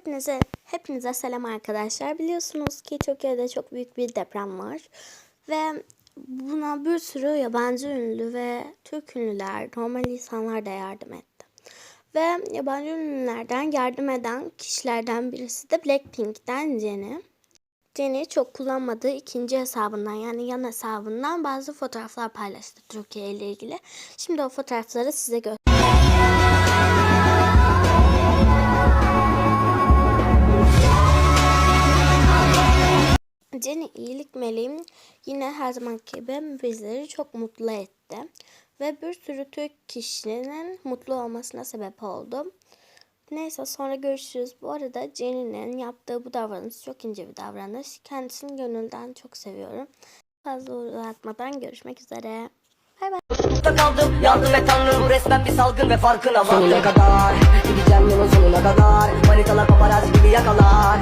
Hepinize hepinize selam arkadaşlar. Biliyorsunuz ki Türkiye'de çok büyük bir deprem var ve buna bir sürü yabancı ünlü ve Türk ünlüler, normal insanlar da yardım etti. Ve yabancı ünlülerden yardım eden kişilerden birisi de Blackpink'ten Jennie. Jennie çok kullanmadığı ikinci hesabından yani yan hesabından bazı fotoğraflar paylaştı Türkiye ile ilgili. Şimdi o fotoğrafları size göstereyim. Jenny iyilik meleğim yine her zamanki gibi bizleri çok mutlu etti. Ve bir sürü Türk kişinin mutlu olmasına sebep oldu. Neyse sonra görüşürüz. Bu arada Jenny'nin yaptığı bu davranış çok ince bir davranış. Kendisini gönülden çok seviyorum. Fazla uzatmadan görüşmek üzere. Bay bay. Boşlukta kaldım yardım et tanrım resmen bir salgın ve farkına vardım Sonuna kadar gideceğim yolun sonuna kadar Manitalar paparazzi gibi yakalar